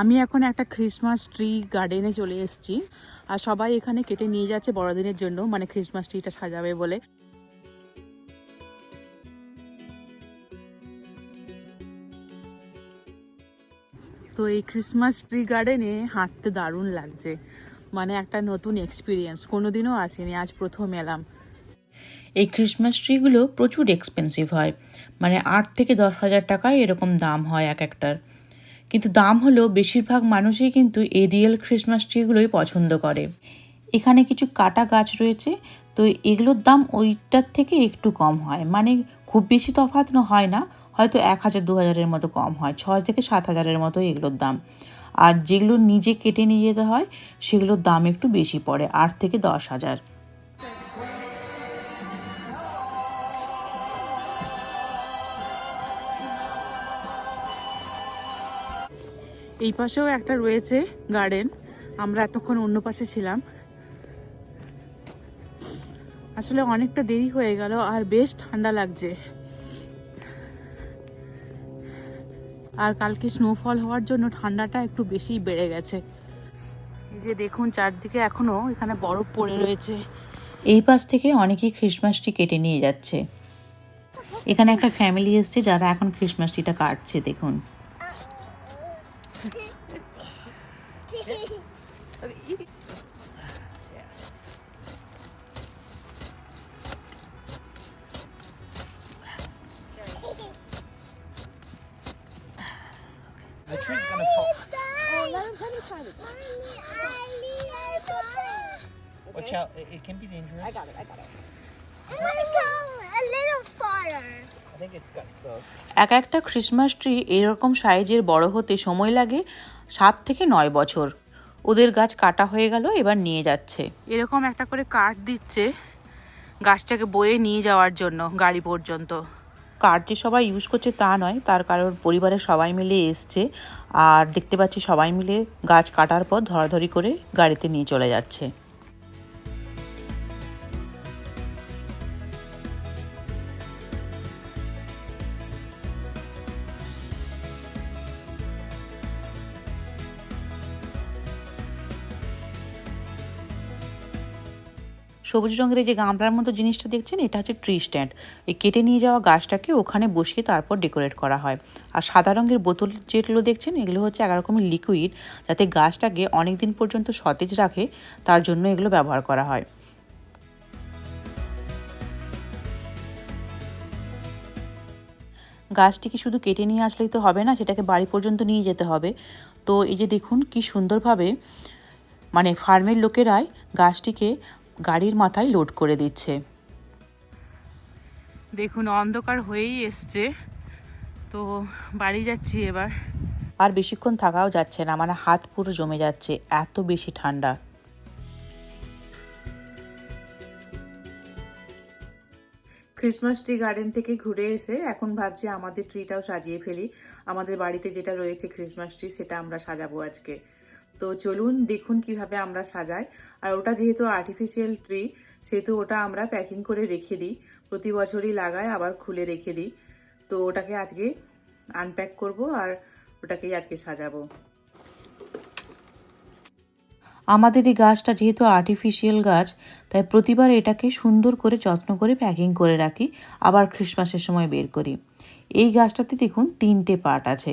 আমি এখন একটা ক্রিসমাস ট্রি গার্ডেনে চলে এসেছি। আর সবাই এখানে কেটে নিয়ে যাচ্ছে বড়দিনের জন্য মানে ক্রিসমাস ট্রিটা সাজাবে বলে। তো এই ক্রিসমাস ট্রি গার্ডেনে হাঁটতে দারুণ লাগছে। মানে একটা নতুন এক্সপিরিয়েন্স কোনোদিনও আসেনি, আজ প্রথম এলাম। এই ক্রিসমাস ট্রিগুলো প্রচুর এক্সপেন্সিভ হয়। মানে আট থেকে দশ হাজার টাকায় এরকম দাম হয় এক একটার। কিন্তু দাম হলেও বেশিরভাগ মানুষই কিন্তু এই রিয়েল ক্রিসমাস ট্রিগুলোই পছন্দ করে। এখানে কিছু কাটা গাছ রয়েছে, তো এগুলোর দাম ওইটার থেকে একটু কম হয়। মানে খুব বেশি তফাৎ হয় না, হয়তো এক হাজার, দু হাজারের মতো কম হয়, ছয় থেকে সাত হাজারের মতো এগুলোর দাম। আর যেগুলো নিজে কেটে নিয়ে যেতে হয়, সেগুলোর দাম একটু বেশি পড়ে, আট থেকে দশ হাজার। এই পাশেও একটা রয়েছে গার্ডেন। আমরা এতক্ষণ অন্য পাশে ছিলাম। আসলে অনেকটা দেরি হয়ে গেল আর বেশ ঠান্ডা লাগছে। আর কালকে স্নোফল হওয়ার জন্য ঠান্ডাটা একটু বেশি বেড়ে গেছে। এই যে দেখুন চারদিকে এখনও এখানে বরফ পড়ে রয়েছে। এই পাশ থেকে অনেকেই ক্রিসমাস ট্রি কেটে নিয়ে যাচ্ছে। এখানে একটা ফ্যামিলি এসছে যারা এখন ক্রিসমাস ট্রিটা কাটছে, দেখুন। The tree's gonna fall. Oh, let him. Watch out, it, it can be dangerous. I got it, I got it. I want to go a little farther. এক একটা ক্রিসমাস ট্রি এরকম সাইজের বড় হতে সময় লাগে সাত থেকে নয় বছর। ওদের গাছ কাটা হয়ে গেল, এবার নিয়ে যাচ্ছে। এরকম একটা করে কাঠ দিচ্ছে গাছটাকে বয়ে নিয়ে যাওয়ার জন্য গাড়ি পর্যন্ত। কাঠ যে সবাই ইউজ করছে তা নয়, তার কারণ পরিবারের সবাই মিলে এসছে আর দেখতে পাচ্ছি সবাই মিলে গাছ কাটার পর ধরাধরি করে গাড়িতে নিয়ে চলে যাচ্ছে। সবুজ রঙের যে গামলার মতো জিনিসটা দেখছেন, এটা হচ্ছে ট্রি স্ট্যান্ড এই কেটে নিয়ে যাওয়া গাছটাকে ওখানে বসিয়ে তারপর ডেকোরেট করা হয়। আর সাদা রঙের বোতল যেগুলো দেখছেন, এগুলো হচ্ছে এক রকমের লিকুইড যাতে গাছটাকে অনেক দিন পর্যন্ত সতেজ রাখে, তার জন্য এগুলো ব্যবহার করা হয়। গাছটিকে শুধু কেটে নিয়ে আসলেই তো হবে না, সেটাকে বাড়ি পর্যন্ত নিয়ে যেতে হবে। তো এই যে দেখুন, কি সুন্দরভাবে মানে ফার্মের লোকেরাই গাছটিকে গাড়ির মাথায় লোড করে দিচ্ছে। দেখুন অন্ধকার হয়েই এসছে। তো বাড়ি যাচ্ছি এবার। আর বেশিক্ষণ থাকাও যাচ্ছে না মানে হাত পুরো জমে যাচ্ছে এত বেশি ঠান্ডা। ক্রিসমাস ট্রি গার্ডেন থেকে ঘুরে এসে এখন ভাবছি আমাদের ট্রিটাও সাজিয়ে ফেলি। আমাদের বাড়িতে যেটা রয়েছে ক্রিসমাস ট্রি সেটা আমরা সাজাবো আজকে। তো চলুন দেখুন কীভাবে আমরা সাজাই। আর ওটা যেহেতু আর্টিফিশিয়াল ট্রি সেহেতু ওটা আমরা প্যাকিং করে রেখে দিই। প্রতি বছরই লাগাই, আবার খুলে রেখে দিই। তো ওটাকে আজকে আনপ্যাক করব আর ওটাকেই আজকে সাজাবো। আমাদের এই গাছটা যেহেতু আর্টিফিশিয়াল গাছ, তাই প্রতিবার এটাকে সুন্দর করে যত্ন করে প্যাকিং করে রাখি, আবার ক্রিসমাসের সময় বের করি। এই গাছটাতে দেখুন তিনটে পার্ট আছে।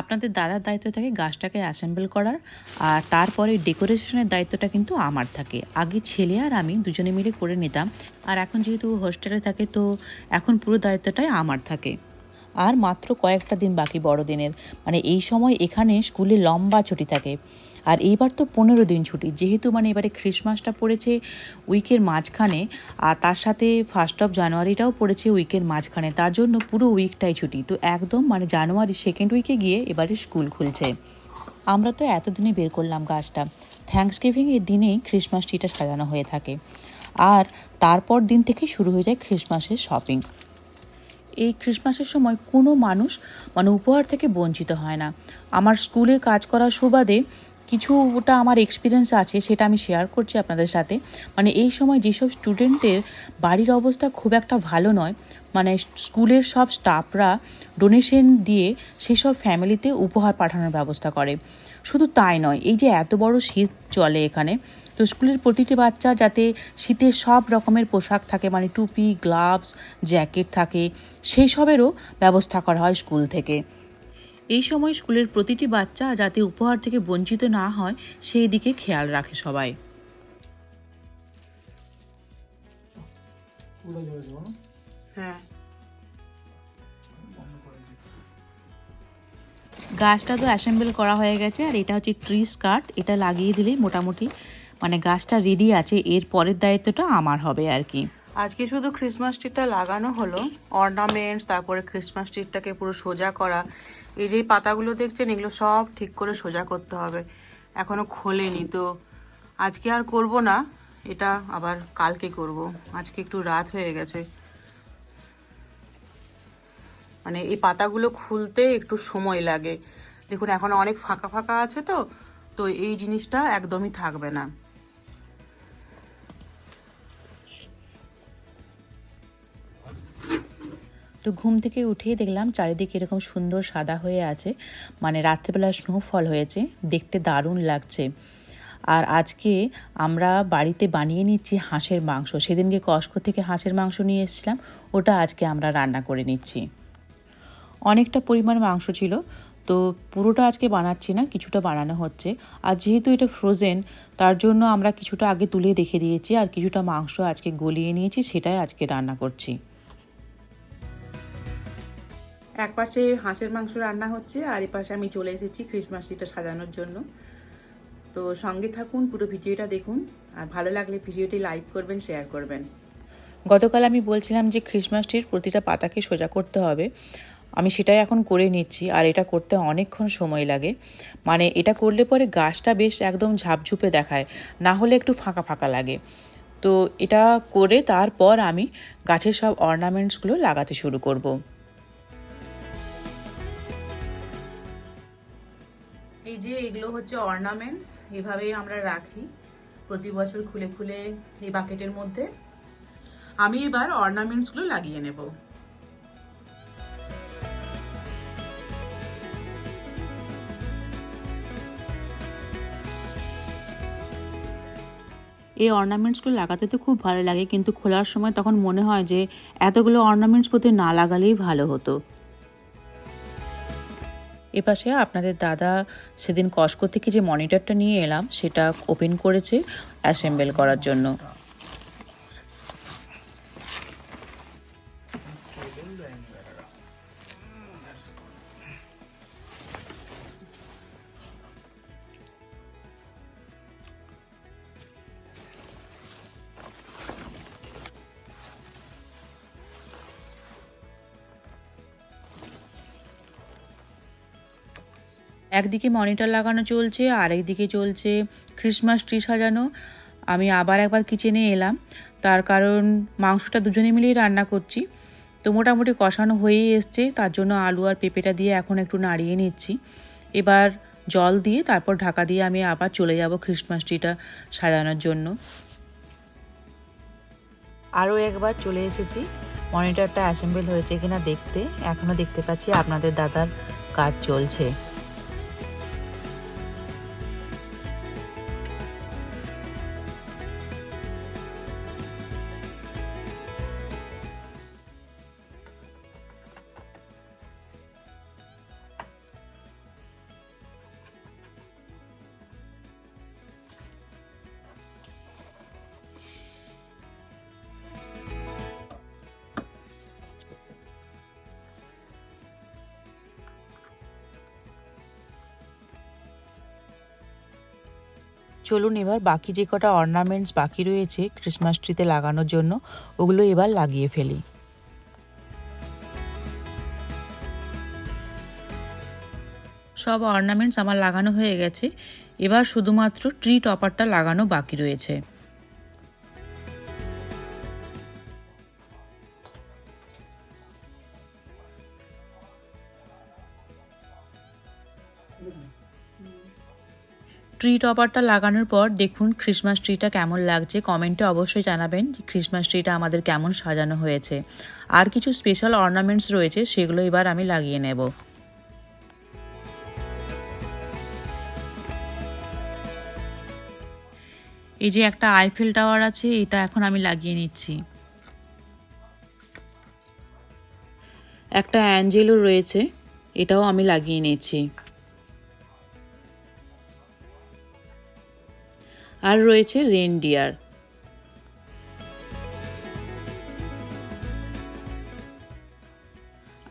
আপনাদের দাদার দায়িত্ব থাকে গাছটাকে অ্যাসেম্বল করার, আর তারপরে ডেকোরেশনের দায়িত্বটা কিন্তু আমার থাকে। আগে ছেলে আর আমি দুজনে মিলে করে নিতাম, আর এখন যেহেতু হোস্টেলে থাকে তো এখন পুরো দায়িত্বটাই আমার থাকে। আর মাত্র কয়েকটা দিন বাকি বড়দিনের মানে এই সময় এখানে স্কুলে লম্বা ছুটি থাকে। আর এইবার তো পনেরো দিন ছুটি। যেহেতু মানে এবারে ক্রিসমাসটা পড়েছে উইকের মাঝখানে, আর তার সাথে ফার্স্ট অফ জানুয়ারিটাও পড়েছে উইকের মাঝখানে, তার জন্য পুরো উইকটাই ছুটি। তো একদম মানে জানুয়ারি সেকেন্ড উইকে গিয়ে এবারে স্কুল খুলছে। আমরা তো এতদিনে বের করলাম গাছটা। থ্যাঙ্কস গিভিং এর দিনেই ক্রিসমাস ট্রিটা সাজানো হয়ে থাকে। আর তারপর দিন থেকে শুরু হয়ে যায় ক্রিসমাসের শপিং এই ক্রিসমাসের সময় কোনো মানুষ মানে উপহার থেকে বঞ্চিত হয় না। আমার স্কুলে কাজ করার সুবাদে কিছুটা আমার এক্সপিরিয়েন্স আছে, সেটা আমি শেয়ার করছি আপনাদের সাথে। মানে এই সময় যেসব স্টুডেন্টদের বাড়ির অবস্থা খুব একটা ভালো নয় মানে স্কুলের সব স্টাফরা ডোনেশন দিয়ে সেই সব ফ্যামিলিতে উপহার পাঠানোর ব্যবস্থা করে। শুধু তাই নয়, এই যে এত বড় শীত চলে এখানে, তো স্কুলের প্রতিটি বাচ্চা যাতে শীতের সব রকমের পোশাক থাকে মানে টুপি গ্লাভস জ্যাকেট থাকে সেই সবেরও ব্যবস্থা করা হয় স্কুল থেকে। এই সময় স্কুলের প্রতিটি বাচ্চা যাতে উপহার থেকে বঞ্চিত না হয় সেই দিকে খেয়াল রাখে সবাই। হ্যাঁ। গাছটা তো অ্যাসেম্বল করা হয়ে গেছে আর এটা হচ্ছে ট্রি স্কার্ট এটা লাগিয়ে দিলেই মোটামুটি মানে গাছটা রেডি আছে এর পরের দায়িত্বটা আমার হবে আর কি। আজকে শুধু ক্রিসমাস ট্রিটা লাগানো হলো অর্নামেন্টস তারপরে ক্রিসমাস ট্রিটাকে পুরো সোজা করা। এই যে পাতাগুলো দেখছেন, এগুলো সব ঠিক করে সোজা করতে হবে। এখনও খোলেনি, তো আজকে আর করব না, এটা আবার কালকে করব। আজকে একটু রাত হয়ে গেছে। মানে এই পাতাগুলো খুলতে একটু সময় লাগে। দেখুন, এখন অনেক ফাঁকা ফাঁকা আছে তো তো এই জিনিসটা একদমই থাকবে না। তো ঘুম থেকে উঠেই দেখলাম চারিদিকে এরকম সুন্দর সাদা হয়ে আছে। মানে রাত্রেবেলা স্নোফল হয়েছে। দেখতে দারুণ লাগছে। আর আজকে আমরা বাড়িতে বানিয়ে নিচ্ছি হাঁসের মাংস। সেদিনকে কস্কো থেকে হাঁসের মাংস নিয়ে এসেছিলাম। ওটা আজকে আমরা রান্না করে নিচ্ছি। অনেকটা পরিমাণ মাংস ছিল। তো পুরোটা আজকে বানাচ্ছি না, কিছুটা বানানো হচ্ছে। আর যেহেতু এটা ফ্রোজেন তার জন্য আমরা কিছুটা আগে তুলে রেখে দিয়েছি। আর কিছুটা মাংস আজকে গলিয়ে নিয়েছি, সেটাই আজকে রান্না করছি। এক পাশে হাঁসের মাংস রান্না হচ্ছে, আর এই পাশে আমি চলে এসেছি ক্রিসমাস ট্রিটা সাজানোর জন্য। তো সঙ্গে থাকুন, পুরো ভিডিওটা দেখুন, আর ভালো লাগলে ভিডিওটি লাইক করবেন শেয়ার করবেন। গতকাল আমি বলছিলাম যে ক্রিসমাস ট্রির প্রতিটা পাতাকে সোজা করতে হবে। আমি সেটাই এখন করে নিচ্ছি, আর এটা করতে অনেকক্ষণ সময় লাগে। মানে এটা করলে পরে গাছটা বেশ একদম ঝাপঝুপে দেখায়, না হলে একটু ফাঁকা ফাঁকা লাগে। তো এটা করে তারপর আমি গাছের সব অর্নামেন্টসগুলো লাগাতে শুরু করব। এই যে এগুলো হচ্ছে অর্নামেন্টস এভাবেই আমরা রাখি প্রতি বছর খুলে খুলে এই বাকেটের মধ্যে। আমি এবার অর্নামেন্টসগুলো লাগিয়ে নেব। এই অর্নামেন্টসগুলো লাগাতে তো খুব ভালো লাগে, কিন্তু খোলার সময় তখন মনে হয় যে এতগুলো অর্নামেন্টস প্রতি না লাগালেই ভালো হতো। এপাশে আপনাদের দাদা সেদিন কস্কো থেকে যে মনিটরটা নিয়ে এলাম, সেটা ওপেন করেছে অ্যাসেম্বল করার জন্য। একদিকে মনিটর লাগানো চলছে আর একদিকে চলছে ক্রিসমাস ট্রি সাজানো। আমি আবার একবার কিচেনে এলাম। তার কারণ মাংসটা দুজনে মিলেই রান্না করছি। তো মোটামুটি কষানো হয়েই এসছে। তার জন্য আলু আর পেঁপেটা দিয়ে এখন একটু নাড়িয়ে নিচ্ছি। এবার জল দিয়ে তারপর ঢাকা দিয়ে আমি আবার চলে যাব ক্রিসমাস ট্রিটা সাজানোর জন্য। আরও একবার চলে এসেছি। মনিটরটা অ্যাসেম্বল হয়েছে কিনা দেখতে, এখনও দেখতে পাচ্ছি আপনাদের দাদার কাজ চলছে। চলুন এবার বাকি যে কটা অর্নামেন্টস বাকি রয়েছে ক্রিসমাস ট্রিতে লাগানোর জন্য, ওগুলো এবার লাগিয়ে ফেলি। সব অর্নামেন্টস আমার লাগানো হয়ে গেছে। এবার শুধুমাত্র ট্রি টপারটা লাগানো বাকি রয়েছে। ট্রি টপারটা লাগানোর পর দেখুন ক্রিসমাস ট্রিটা কেমন লাগছে। কমেন্টে অবশ্যই জানাবেন যে ক্রিসমাস ট্রিটা আমাদের কেমন সাজানো হয়েছে। আর কিছু স্পেশাল অর্নামেন্টস রয়েছে, সেগুলো এবার আমি লাগিয়ে নেব। এই যে একটা আইফেল টাওয়ার আছে, এটা এখন আমি লাগিয়ে নিচ্ছি। একটা অ্যাঞ্জেলও রয়েছে, এটাও আমি লাগিয়ে নিচ্ছি। আর রয়েছে রেনডিয়ার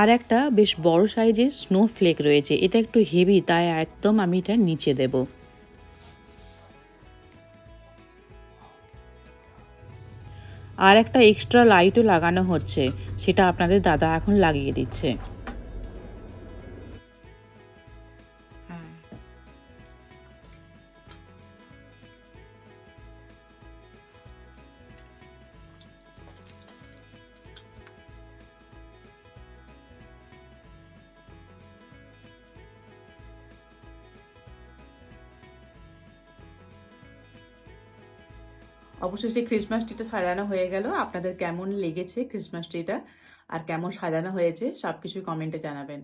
আর একটা বেশ বড় সাইজের স্নো ফ্লেক রয়েছে। এটা একটু হেভি তাই একদম আমি এটা নিচে দেব। আর একটা এক্সট্রা লাইটও লাগানো হচ্ছে, সেটা আপনাদের দাদা এখন লাগিয়ে দিচ্ছে। অবশেষে ক্রিসমাস ট্রিটা সাজানো হয়ে গেল। আপনাদের কেমন লেগেছে ক্রিসমাস ট্রিটা আর কেমন সাজানো হয়েছে? সব কিছুই কমেন্টে জানাবেন।